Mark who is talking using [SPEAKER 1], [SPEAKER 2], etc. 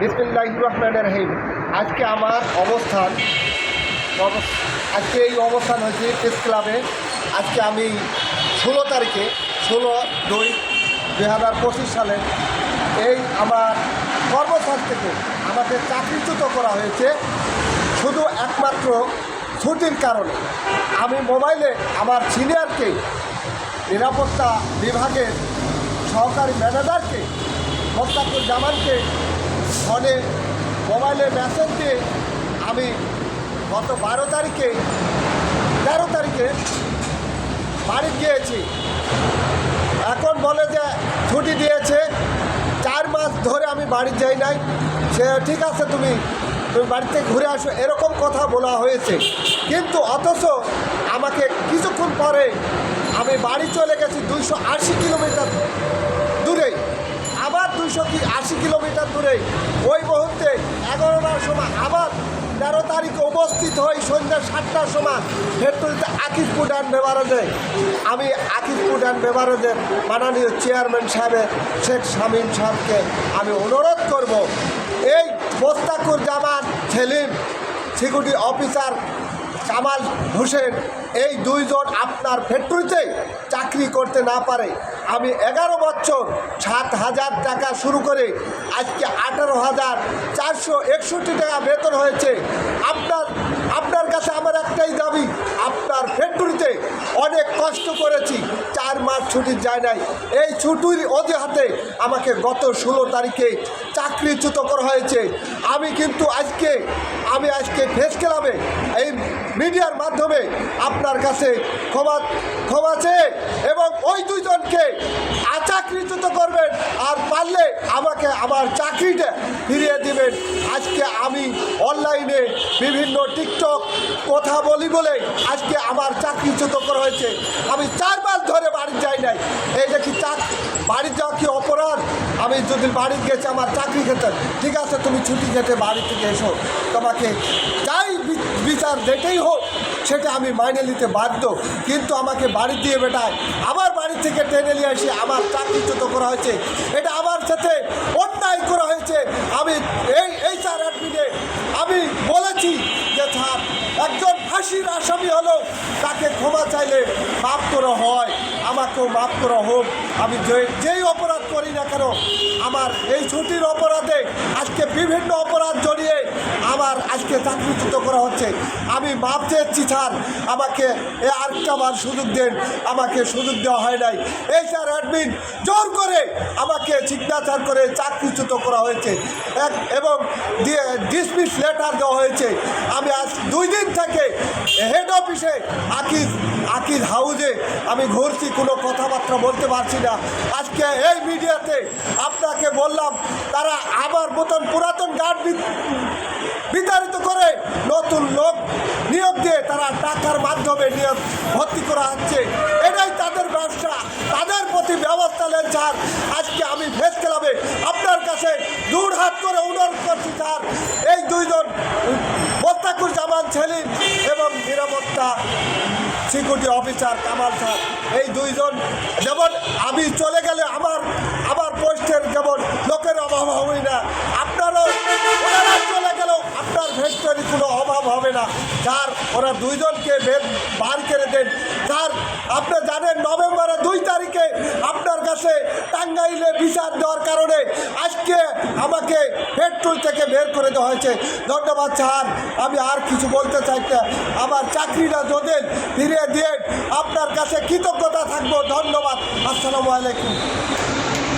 [SPEAKER 1] বিসমিল্লাহ রহমান রহিম আজকে আমার অবস্থান, অবস- আজকে এই অবস্থান হয়েছে প্রেস ক্লাবে। আজকে আমি ষোলো তারিখে, ষোলো দুই দুই হাজার পঁচিশ সালে এই আমার কর্মস্থল থেকে আমাকে চাকরিচ্যুত করা হয়েছে। শুধু একমাত্র ছুটির কারণে। আমি মোবাইলে আমার সিনিয়রকে, নিরাপত্তা বিভাগের সহকারী ম্যানেজারকে মোস্তাকুর জামানকে ফোনে মোবাইলে মেসেজ দিয়ে আমি গত বারো তারিখে, তেরো তারিখে বাড়ি গিয়েছি। এখন বলে যে ছুটি দিয়েছে, চার মাস ধরে আমি বাড়ি যাই নাই। সে ঠিক আছে তুমি তুমি বাড়িতে ঘুরে আসো, এরকম কথা বলা হয়েছে। কিন্তু অথচ আমাকে কিছুক্ষণ পরে আমি বাড়ি চলে গেছি দুইশো আশি কিলোমিটার দূরে। আবার দুইশো কি আশি কিলোমিটার দূরে। ওই মুহূর্তে এগারোটার সময় আবার তেরো তারিখে উপস্থিত হই সন্ধ্যা সাতটার সময়। ফেরতুলিতে আকিজ ফুড অ্যান্ড বেভারেজে আমি আকিজ ফুড অ্যান্ড বেভারেজের মাননীয় চেয়ারম্যান সাহেবের শেখ শামীম সাহেবকে আমি অনুরোধ করব, এই মোস্তাকুর জামান সেলিম সিকিউরিটি অফিসার কামাল হোসেন, এই দুইজন আপনার ফ্যাক্টরিতে চাকরি করতে না পারে। আমি এগারো বছর সাত হাজার টাকা শুরু করে আজকে আঠারো হাজার চারশো একষট্টি টাকা বেতন হয়েছে। আপনার আপনার কাছে আমার একটাই দাবি, আপনার ফ্যাক্টরিতে অনেক কষ্ট করেছি, চার মাস ছুটি যায় নাই। এই ছুটির অজুহাতে আমাকে গত ষোলো তারিখে চাকরিচ্যুত করা হয়েছে। আমি কিন্তু আজকে, আমি আজকে ফেস ক্লাবে এই মিডিয়ার মাধ্যমে আপনার কাছে ক্ষমা ক্ষমা চেয়ে এবং ওই দুইজনকে আচাকরিচ্যুত করবেন আর পারলে আমাকে আমার চাকরিটা ফিরিয়ে দিবেন। আজকে আমি অনলাইনে বিভিন্ন টিকটক কথা বলি বলে আজকে আমার চাকরিচ্যুত করা হয়েছে। আমি চার মাস ধরে বাড়ি যাই নাই। এই দেখি চাক বাড়ি যাওয়া কি অপরাধ আমি যদি বাড়ি গেছি, আমার চাকরি খেতে ঠিক আছে, তুমি ছুটি খেতে বাড়ি থেকে এসো। তোমাকে যাই বিচার যেটাই হোক, সেটা আমি মাইনে নিতে বাধ্য। কিন্তু আমাকে বাড়ি দিয়ে বেটায়, আবার বাড়ি থেকে টেনে নিয়ে এসে আমার চাকরিচ্যুত করা হয়েছে। এটা আমার সাথে অন্যায় করা হয়েছে। আমি এই এই চার অ্যাডমিনে আমি বলেছি যে, স্যার, একজন ফাঁসির আসামি হলো তাকে ক্ষমা চাইলে মাফ করা হয়। আমাকেও মাফ করা হোক। আমি যেই করি না কেন? আমার এই ছুটির অপরাধে আজকে বিভিন্ন অপরাধ জড়িয়ে আমার আজকে চাকরিচ্যুত করা হচ্ছে। আমি মাপ চেয়েছি স্যার, আমাকে এ আরেকটাবার সুযোগ দেন। আমাকে সুযোগ দেওয়া হয় নাই। এই স্যার অ্যাডমিন, জোর করে আমাকে সিগনেচার করে চাকরিচ্যুত করা হয়েছে। এক, এবং ডিসমিস লেটার দেওয়া হয়েছে। আমি আজ দুই দিন থেকে হেড অফিসে আকিজ আকিজ হাউজে আমি ঘুরছি, কোনো কথাবার্তা বলতে পারছি না। আজকে এই মিডিয়াতে আপনাকে বললাম, তারা আবার মতন পুরাতন গার্ড বিতাড়িত করে নতুন লোক নিয়োগ দিয়ে তারা টাকার মাধ্যমে নিয়োগ ভর্তি করা হচ্ছে। এটাই তাদের ব্যবসা। তাদের প্রতি ব্যবস্থা নেন স্যার। আজকে আমি ফেস ক্লাবে আপনার কাছে দূর হাত করে অনুরোধ করছি স্যার। এই দুইজন মোস্তাকুর জামান সেলিম এবং নিরাপত্তা সিকিউরিটি অফিসার কামাল স্যার। এই দুইজন যেমন আমি চলে গেলে আমার আমার পোস্টের যেমন লোকের অভাব হবে স্যার ওরা দুইজনকে বেদ বার করে দেন। স্যার আপনি জানেন, নভেম্বরের দুই তারিখে আপনার কাছে টাঙ্গাইলে বিচার দেওয়ার কারণে আজকে আমাকে পেট্রোল থেকে বের করে দেওয়া হয়েছে। ধন্যবাদ, স্যার। আমি আর কিছু বলতে চাই না। আমার চাকরিটা যদি ফিরিয়ে দিয়ে আপনার কাছে কৃতজ্ঞতা থাকব। ধন্যবাদ। আসসালামু আলাইকুম।